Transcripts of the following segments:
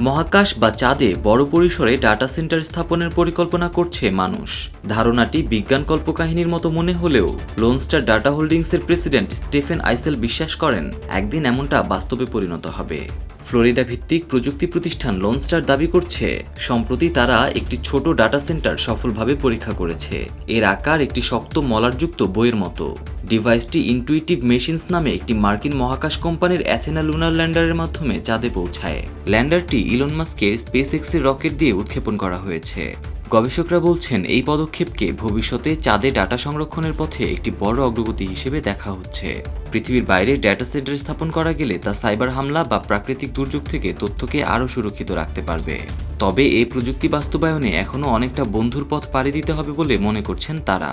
মহাকাশ বা চাঁদে বড় পরিসরে ডাটা সেন্টার স্থাপনের পরিকল্পনা করছে মানুষ। ধারণাটি বিজ্ঞান কল্পকাহিনীর মতো মনে হলেও লোনস্টার ডাটা হোল্ডিংসের প্রেসিডেন্ট স্টেফেন আইসেল বিশ্বাস করেন, একদিন এমনটা বাস্তবে পরিণত হবে। ফ্লোরিডা ভিত্তিক প্রযুক্তি প্রতিষ্ঠান লনস্টার দাবি করছে, সম্প্রতি তারা একটি ছোট ডাটা সেন্টার সফলভাবে পরীক্ষা করেছে। এর আকার একটি শক্ত মলারযুক্ত বইয়ের মতো। ডিভাইসটি ইনটুইটিভ মেশিনস নামে একটি মার্কিন মহাকাশ কোম্পানির অ্যাথেনা লুনার ল্যান্ডারের মাধ্যমে চাঁদে পৌঁছায়। ল্যান্ডারটি ইলন মাস্কের স্পেস এক্সের রকেট দিয়ে উৎক্ষেপণ করা হয়েছে। গবেষকরা বলছেন, এই পদক্ষেপকে ভবিষ্যতে চাঁদে ডাটা সংরক্ষণের পথে একটি বড় অগ্রগতি হিসেবে দেখা হচ্ছে। পৃথিবীর বাইরে ডেটা সেন্টার স্থাপন করা গেলে তা সাইবার হামলা বা প্রাকৃতিক দুর্যোগ থেকে তথ্যকে আরও সুরক্ষিত রাখতে পারবে। তবে এই প্রযুক্তি বাস্তবায়নে এখনও অনেকটা বন্ধুর পথ পাড়ি দিতে হবে বলে মনে করছেন তারা।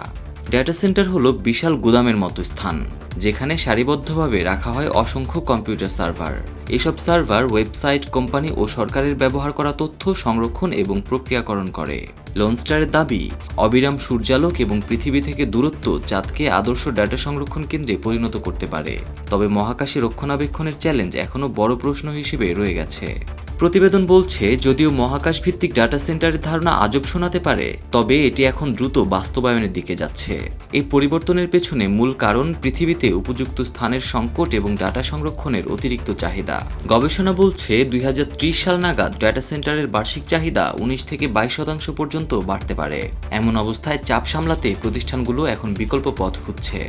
ডেটা সেন্টার হলো বিশাল গুদামের মতো স্থান। যেখানে সারিবদ্ধভাবে রাখা হয় অসংখ্য কম্পিউটার সার্ভার। এসব সার্ভার ওয়েবসাইট, কোম্পানি ও সরকারের ব্যবহার করা তথ্য সংরক্ষণ এবং প্রক্রিয়াকরণ করে। লোনস্টারের দাবি, অবিরাম সূর্যালোক এবং পৃথিবী থেকে দূরত্ব চাঁদকে আদর্শ ডেটা সংরক্ষণ কেন্দ্রে পরিণত করতে পারে। তবে মহাকাশে রক্ষণাবেক্ষণের চ্যালেঞ্জ এখনও বড় প্রশ্ন হিসেবে রয়ে গেছে। প্রতিবেদন বলছে, যদিও মহাকাশ ভিত্তিক ডাটা সেন্টারের ধারণা আজব শোনাতে পারে, তবে এটি এখন দ্রুত বাস্তবায়নের দিকে যাচ্ছে। এই পরিবর্তনের পেছনে মূল কারণ পৃথিবীতে উপযুক্ত স্থানের সংকট এবং ডাটা সংরক্ষণের অতিরিক্ত চাহিদা। গবেষণা বলছে, দুই হাজার ত্রিশ সাল নাগাদ ডাটা সেন্টারের বার্ষিক চাহিদা উনিশ থেকে বাইশ শতাংশ পর্যন্ত বাড়তে পারে। এমন অবস্থায় চাপ সামলাতে প্রতিষ্ঠানগুলো এখন বিকল্প পথ খুঁজছে।